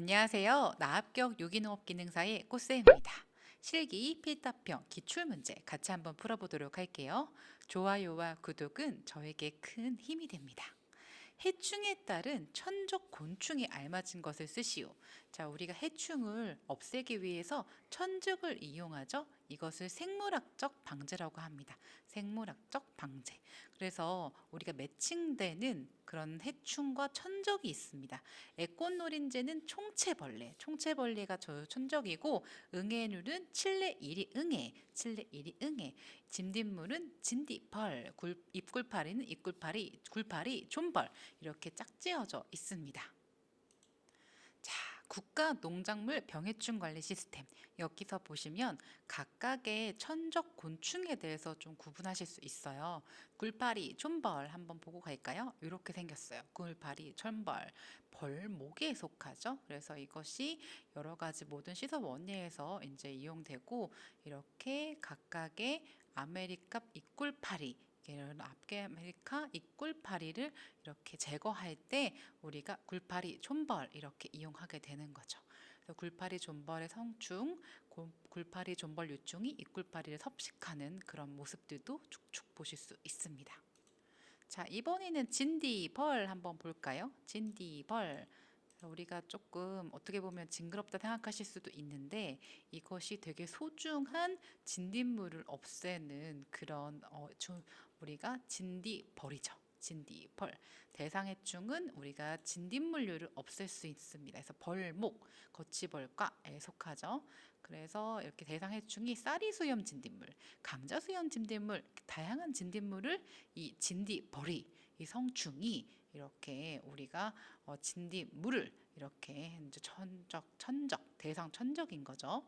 안녕하세요. 나합격 유기농업 기능사의 꽃쌤입니다. 실기 필답형 기출문제 같이 한번 풀어보도록 할게요. 좋아요와 구독은 저에게 큰 힘이 됩니다. 해충에 따른 천적 곤충에 알맞은 것을 쓰시오. 자, 우리가 해충을 없애기 위해서 천적을 이용하죠. 이것을 생물학적 방제라고 합니다. 생물학적 방제. 그래서 우리가 매칭되는 그런 해충과 천적이 있습니다. 애꽃노린재는 총체벌레, 총체벌레가 저 천적이고 응애류는 칠레 이리 응애, 칠레 이리 응애. 진딧물은 진딧벌, 굴, 입굴파리는 입굴파리, 굴파리, 존벌 이렇게 짝지어져 있습니다. 자, 국가 농작물 병해충 관리 시스템 여기서 보시면 각각의 천적 곤충에 대해서 좀 구분하실 수 있어요. 굴파리, 촌벌 한번 보고 갈까요? 이렇게 생겼어요. 굴파리, 촌벌, 벌목에 속하죠. 그래서 이것이 여러 가지 모든 시설 원리에서 이제 이용되고 이렇게 각각의 아메리카 이꿀파리 이런 아메리카 이 꿀파리를 이렇게 제거할 때 우리가 굴파리, 촌벌 이렇게 이용하게 되는 거죠. 그래서 굴파리, 존벌의 성충, 고- 굴파리, 존벌 유충이 이 꿀파리를 섭식하는 그런 모습들도 축축 보실 수 있습니다. 자, 이번에는 진디벌 한번 볼까요? 진디벌. 우리가 조금 어떻게 보면 징그럽다 생각하실 수도 있는데 이것이 되게 소중한 진딧물을 없애는 그런 어, 조- 우리가 진디벌이죠. 진디벌. 대상해충은 우리가 진딧물류를 없앨 수 있습니다. 그래서 벌목, 거치벌과에 속하죠. 그래서 이렇게 대상해충이 쌀이수염 진딧물, 감자수염 진딧물, 다양한 진딧물을 이 진디벌이 이 성충이 이렇게 우리가 어, 진딧물을 이렇게 이제 천적, 천적, 대상 천적인 거죠.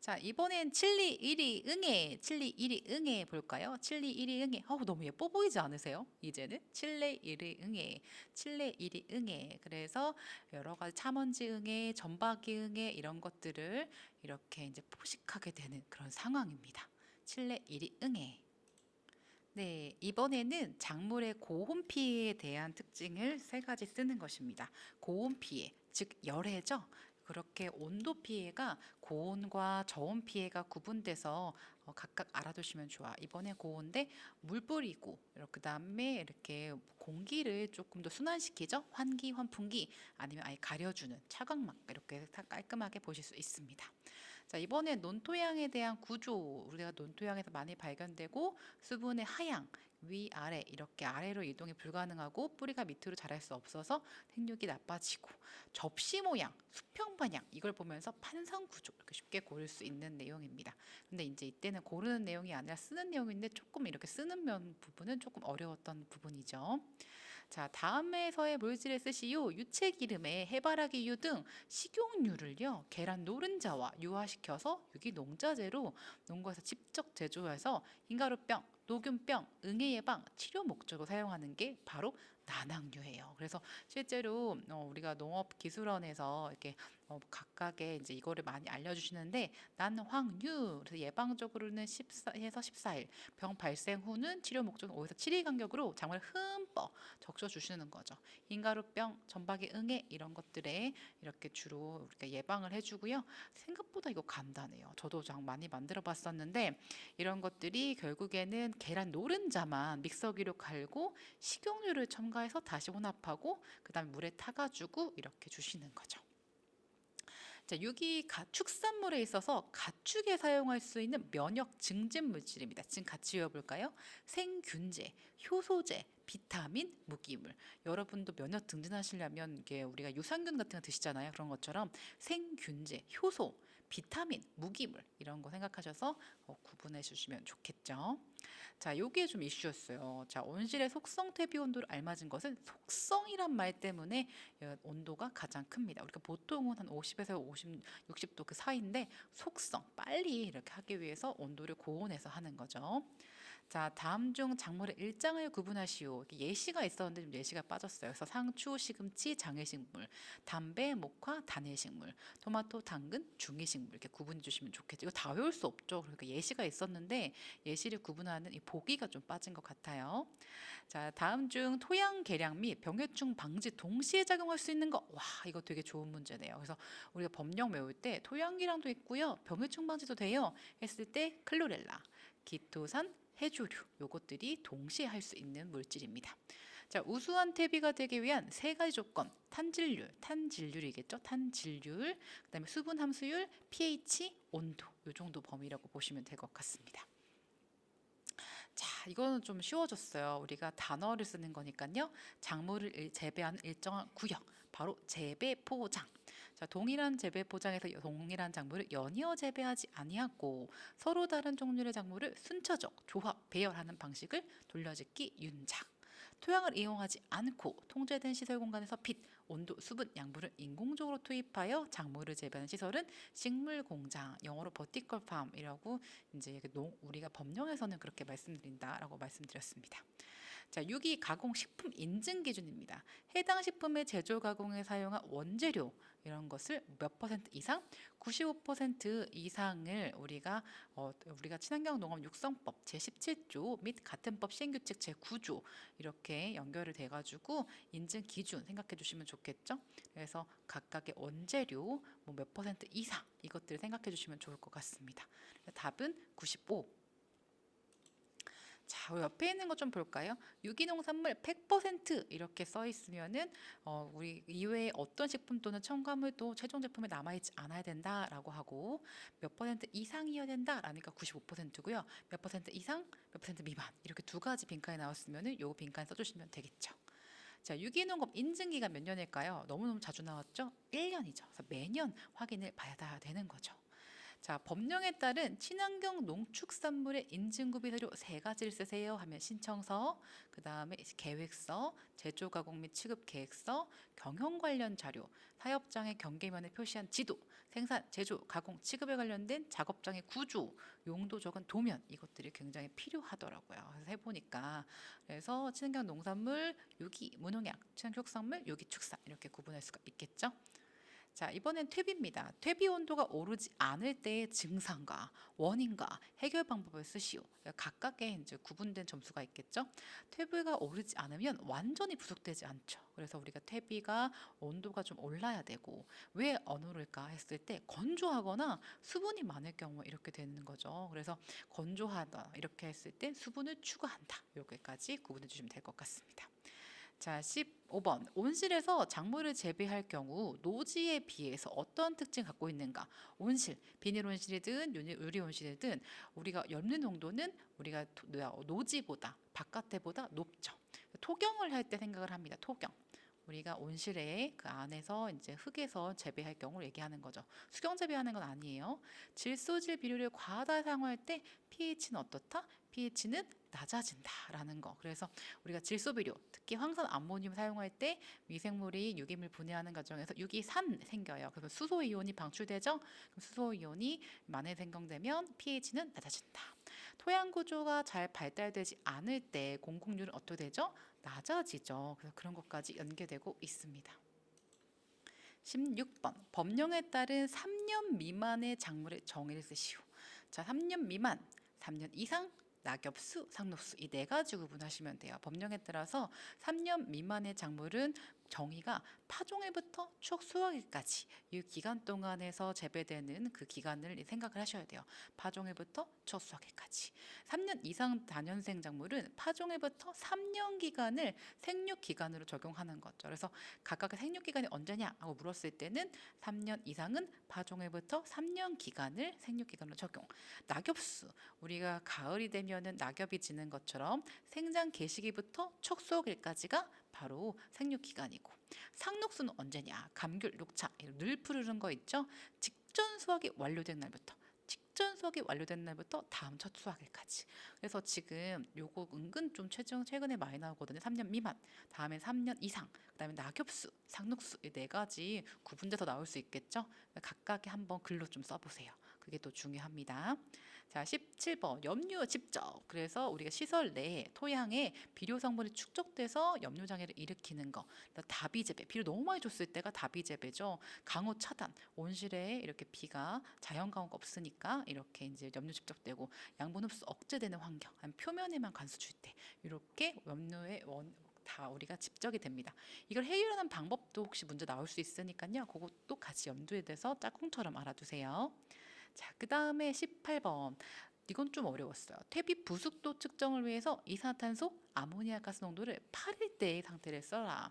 자, 이번엔 칠리 1위 응애, 칠리 1위 응애 볼까요? 칠리 1위 응애. 어우, 너무 예뻐 보이지 않으세요? 이제는 칠레 1위 응애, 칠레 1위 응애. 그래서 여러 가지 참원지 응애, 전박이 응애 이런 것들을 이렇게 이제 포식하게 되는 그런 상황입니다. 칠레 1위 응애. 네, 이번에는 작물의 고온 피해에 대한 특징을 세 가지 쓰는 것입니다. 고온 피해, 즉 열해죠. 그렇게 온도 피해가 고온과 저온 피해가 구분돼서 어, 각각 알아두시면 좋아. 이번에 고온데 물 뿌리고 이렇게 그다음에 이렇게 공기를 조금 더 순환시키죠. 환기, 환풍기 아니면 아예 가려주는 차광막 이렇게 다 깔끔하게 보실 수 있습니다. 자, 이번에 논토양에 대한 구조 우리가 논토양에서 많이 발견되고 수분의 하향 위아래 이렇게 아래로 이동이 불가능하고 뿌리가 밑으로 자랄 수 없어서 생육이 나빠지고 접시 모양, 수평 방향 이걸 보면서 판상 구조 이렇게 쉽게 고를 수 있는 내용입니다. 근데 이제 이때는 고르는 내용이 아니라 쓰는 내용인데 조금 이렇게 쓰는 면 부분은 조금 어려웠던 부분이죠. 자, 다음에서의 물질을 쓰시오. 유체 기름에 해바라기유 등 식용유를요. 계란 노른자와 유화시켜서 유기 농자재로 농가에서 직접 제조해서 흰가루병, 녹균병, 응애 예방, 치료 목적으로 사용하는 게 바로 난황류예요. 그래서 실제로 어, 우리가 농업기술원에서 이렇게 어, 각각의 이제 이거를 많이 알려주시는데 난황류 그래서 예방적으로는 14에서 14일, 병 발생 후는 치료 목적은 5에서 7일 간격으로 작물 흠뻑 적셔 주시는 거죠. 흰가루병, 전박이 응애 이런 것들에 이렇게 주로 우리가 예방을 해주고요. 생각보다 이거 간단해요. 저도 장 많이 만들어 봤었는데 이런 것들이 결국에는 계란 노른자만 믹서기로 갈고 식용유를 첨가해서 다시 혼합하고 그다음에 물에 타가지고 이렇게 주시는 거죠. 자, 유기 가축산물에 있어서 가축에 사용할 수 있는 면역 증진 물질입니다. 지금 같이 외워볼까요? 생균제, 효소제, 비타민, 무기물. 여러분도 면역 증진하시려면 이게 우리가 유산균 같은 거 드시잖아요. 그런 것처럼 생균제, 효소, 비타민, 무기물 이런 거 생각하셔서 어, 구분해 주시면 좋겠죠. 자, 요게 좀 이슈였어요. 자, 온실의 속성 퇴비 온도를 알맞은 것은 속성이란 말 때문에 어, 온도가 가장 큽니다. 우리가 보통은 한 50에서 50, 60도 그 사이인데 속성 빨리 이렇게 하기 위해서 온도를 고온에서 하는 거죠. 자, 다음 중 작물의 일장을 구분하시오. 예시가 있었는데 좀 예시가 빠졌어요. 그래서 상추, 시금치, 장애식물, 담배, 목화, 단일식물, 토마토, 당근, 중의식물 이렇게 구분해 주시면 좋겠죠. 이거 다 외울 수 없죠. 그러니까 예시가 있었는데 예시를 구분하는 이 보기가 좀 빠진 것 같아요. 자, 다음 중 토양 개량 및 병해충 방지 동시에 작용할 수 있는 거. 와, 이거 되게 좋은 문제네요. 그래서 우리가 법령 외울 때 토양 개량도 있고요. 병해충 방지도 돼요. 했을 때 클로렐라, 기토산, 해조류 요것들이 동시에 할 수 있는 물질입니다. 자, 우수한 퇴비가 되기 위한 세 가지 조건. 탄질률, 탄질률이겠죠? 탄질률, 그다음에 수분 함수율, pH, 온도. 요 정도 범위라고 보시면 될 것 같습니다. 자, 이거는 좀 쉬워졌어요. 우리가 단어를 쓰는 거니까요. 작물을 일- 재배하는 일정한 구역, 바로 재배 포장. 자, 동일한 재배 포장에서 동일한 작물을 연이어 재배하지 아니하고 서로 다른 종류의 작물을 순차적 조합 배열하는 방식을 돌려짓기 윤작. 토양을 이용하지 않고 통제된 시설 공간에서 빛, 온도, 수분, 양분을 인공적으로 투입하여 작물을 재배하는 시설은 식물 공장, 영어로 버티컬 팜이라고 이제 우리가 법령에서는 그렇게 말씀드린다라고 말씀드렸습니다. 자, 6위 가공 식품 인증 기준입니다. 해당 식품의 제조 가공에 사용한 원재료 이런 것을 몇 퍼센트 이상, 95% 이상을 우리가 어, 우리가 친환경 농업 육성법 제17조 및 같은 법 시행규칙 제9조 이렇게 연결을 돼 가지고 인증 기준 생각해 주시면 좋겠죠? 그래서 각각의 원재료 뭐 몇 퍼센트 이상 이것들을 생각해 주시면 좋을 것 같습니다. 답은 95. 자, 옆에 있는 것좀 볼까요? 유기농 산물 100% 이렇게 써 있으면은 어, 우리 이외에 어떤 식품 또는 첨가물도 최종 제품에 남아 있지 않아야 된다라고 하고 몇 퍼센트 이상이어야 된다라니까 95%고요. 몇 퍼센트 이상, 몇 퍼센트 미만 이렇게 두 가지 빈칸이 나왔으면은 요 빈칸 써주시면 되겠죠. 자, 유기농업 인증 기간 몇 년일까요? 너무너무 자주 나왔죠? 1년이죠. 그래서 매년 확인을 받아야 되는 거죠. 자, 법령에 따른 친환경 농축산물의 인증구비 서류 세 가지를 쓰세요 하면 신청서, 그 다음에 계획서, 제조 가공 및 취급 계획서, 경영 관련 자료, 사업장의 경계면에 표시한 지도, 생산, 제조, 가공, 취급에 관련된 작업장의 구조, 용도 적은 도면 이것들이 굉장히 필요하더라고요. 그래서 해보니까 그래서 친환경 농산물, 유기, 무농약, 친환경 축산물, 유기 축산 이렇게 구분할 수가 있겠죠. 자, 이번엔 퇴비입니다. 퇴비 온도가 오르지 않을 때의 증상과 원인과 해결 방법을 쓰시오. 각각의 이제 구분된 점수가 있겠죠. 퇴비가 오르지 않으면 완전히 부족되지 않죠. 그래서 우리가 퇴비가 온도가 좀 올라야 되고 왜 안 오를까 했을 때 건조하거나 수분이 많을 경우 이렇게 되는 거죠. 그래서 건조하다 이렇게 했을 때 수분을 추가한다. 여기까지 구분해 주시면 될 것 같습니다. 자, 15번. 온실에서 작물을 재배할 경우 노지에 비해서 어떤 특징 갖고 있는가? 온실, 비닐 온실이든 유리- 온실이든 우리가 엽는 농도는 우리가 노지보다 바깥에보다 높죠. 토경을 할 때 생각을 합니다. 토경. 우리가 온실에 그 안에서 이제 흙에서 재배할 경우를 얘기하는 거죠. 수경 재배하는 건 아니에요. 질소질 비료를 과하다 사용할 때 pH는 어떻다? pH는 낮아진다라는 거. 그래서 우리가 질소 비료, 특히 황산 암모늄 사용할 때 미생물이 유기물 분해하는 과정에서 유기산 생겨요. 그래서 수소 이온이 방출되죠. 그럼 수소 이온이 만에 생성되면 pH는 낮아진다. 토양 구조가 잘 발달되지 않을 때 공급률은 어떻게 되죠? 낮아지죠. 그래서 그런 것까지 연계되고 있습니다. 16번 법령에 따른 3년 미만의 작물의 정의를 쓰시오. 자, 3년 미만, 3년 이상, 낙엽수, 상록수 이 네 가지 구분하시면 돼요. 법령에 따라서 3년 미만의 작물은 정의가 파종일부터 추억 수확일까지 이 기간 동안에서 재배되는 그 기간을 생각을 하셔야 돼요. 파종일부터 추억 수확일까지. 3년 이상 단연생 작물은 파종일부터 3년 기간을 생육 기간으로 적용하는 거죠. 그래서 각각의 생육 기간이 언제냐 하고 물었을 때는 3년 이상은 파종일부터 3년 기간을 생육 기간으로 적용. 낙엽수 우리가 가을이 되면은 낙엽이 지는 것처럼 생장 개시기부터 촉수기까지가 바로 생육 기간이고 상록수는 언제냐? 감귤, 녹차 늘 푸르른 거 있죠? 직전 수확이 완료된 날부터 직전 수확이 완료된 날부터 다음 첫 수확일까지. 그래서 지금 요거 은근 좀 최근 최근에 많이 나오거든요. 3년 미만, 다음에 3년 이상, 그다음에 낙엽수, 상록수 이 네 가지 구분돼서 나올 수 있겠죠. 각각의 한번 글로 좀 써보세요. 그게 또 중요합니다. 자, 17번 염료 집적. 그래서 우리가 시설 내에 토양에 비료 성분이 축적돼서 염료 장애를 일으키는 거. 그래서 다비 재배. 비료 너무 많이 줬을 때가 다비 재배죠. 강우 차단. 온실에 이렇게 비가 자연 강우가 없으니까 이렇게 이제 염료 집적되고 양분 흡수 억제되는 환경. 표면에만 관수 줄때 이렇게 염료의 원, 다 우리가 집적이 됩니다. 이걸 해결하는 방법도 혹시 문제 나올 수 있으니까요. 그것도 같이 염두에 대서 짝꿍처럼 알아두세요. 자, 그 다음에 18번. 이건 좀 어려웠어요. 퇴비 부숙도 측정을 위해서 이산화탄소, 아모니아 가스 농도를 8일대의 상태를 써라.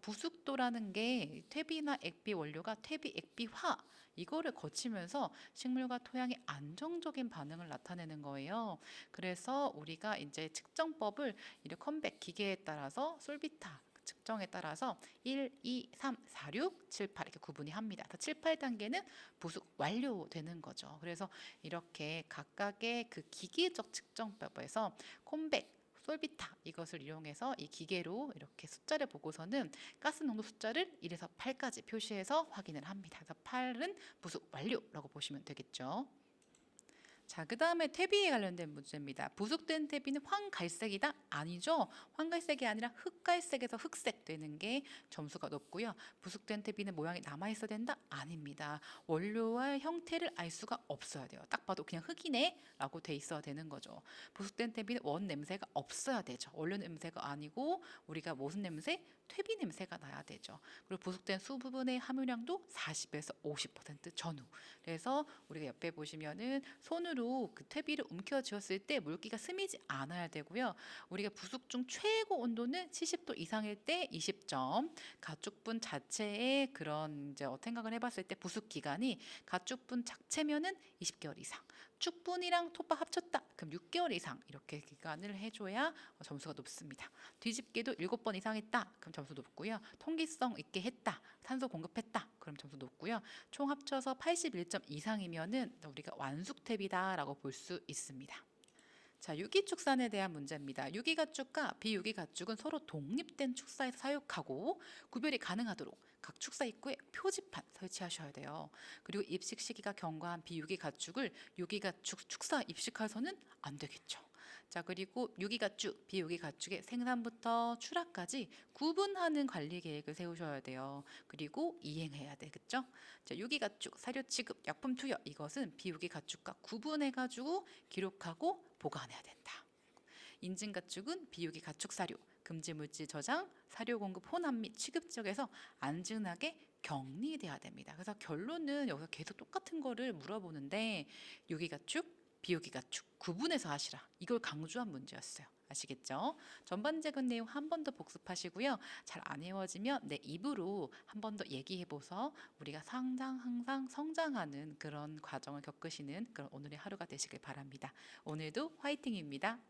부숙도라는 게 퇴비나 액비 원료가 퇴비 액비화 이거를 거치면서 식물과 토양의 안정적인 반응을 나타내는 거예요. 그래서 우리가 이제 측정법을 이렇게 컴백 기계에 따라서 솔비타 측정에 따라서 1, 2, 3, 4, 6, 7, 8 이렇게 구분이 합니다. 7, 8단계는 부숙 완료되는 거죠. 그래서 이렇게 각각의 그 기계적 측정법에서 콤백 솔비타 이것을 이용해서 이 기계로 이렇게 숫자를 보고서는 가스 농도 숫자를 1에서 8까지 표시해서 확인을 합니다. 그래서 8은 부숙 완료라고 보시면 되겠죠. 자, 그 다음에 퇴비에 관련된 문제입니다. 부숙된 퇴비는 황갈색이다? 아니죠. 황갈색이 아니라 흑갈색에서 흑색 되는 게 점수가 높고요. 부숙된 퇴비는 모양이 남아있어야 된다? 아닙니다. 원료와 형태를 알 수가 없어야 돼요. 딱 봐도 그냥 흑이네? 라고 돼 있어야 되는 거죠. 부숙된 퇴비는 원 냄새가 없어야 되죠. 원료 냄새가 아니고 우리가 무슨 냄새? 퇴비 냄새가 나야 되죠. 그리고 부숙된 수부분의 함유량도 40에서 50% 전후. 그래서 우리가 옆에 보시면은 손으로 그 퇴비를 움켜 쥐었을 때 물기가 스미지 않아야 되고요. 우리가 부숙 중 최고 온도는 70도 이상일 때 20점. 가축분 자체의 그런 이제 어, 생각을 해봤을 때 부숙 기간이 가축분 자체면은 20개월 이상. 축분이랑 톱밥 합쳤다. 그럼 6개월 이상 이렇게 기간을 해줘야 어, 점수가 높습니다. 뒤집기도 7번 이상 했다. 그럼 점수 높고요. 통기성 있게 했다. 산소 공급했다. 그럼 점수 높고요. 총 합쳐서 81점 이상이면은 우리가 완숙탭이다라고 볼 수 있습니다. 자, 유기축산에 대한 문제입니다. 유기가축과 비유기가축은 서로 독립된 축사에서 사육하고 구별이 가능하도록 각 축사 입구에 표지판 설치하셔야 돼요. 그리고 입식 시기가 경과한 비유기 가축을 유기 가축 축사 입식해서는 안 되겠죠. 자, 그리고 유기 가축, 비유기 가축의 생산부터 출하까지 구분하는 관리 계획을 세우셔야 돼요. 그리고 이행해야 되겠죠. 자, 유기 가축, 사료 취급, 약품 투여 이것은 비유기 가축과 구분해 가지고 기록하고 보관해야 된다. 인증 가축은 비유기 가축 사료, 금지 물질 저장, 사료 공급 혼합 및 취급 지역에서 안전하게 격리돼야 됩니다. 그래서 결론은 여기서 계속 똑같은 거를 물어보는데 유기 가축, 비유기 가축 구분해서 하시라. 이걸 강조한 문제였어요. 아시겠죠? 전반적인 내용 한 번 더 복습하시고요. 잘 안 외워지면 내 입으로 한 번 더 얘기해 보서 우리가 상장 항상 성장하는 그런 과정을 겪으시는 그런 오늘의 하루가 되시길 바랍니다. 오늘도 화이팅입니다.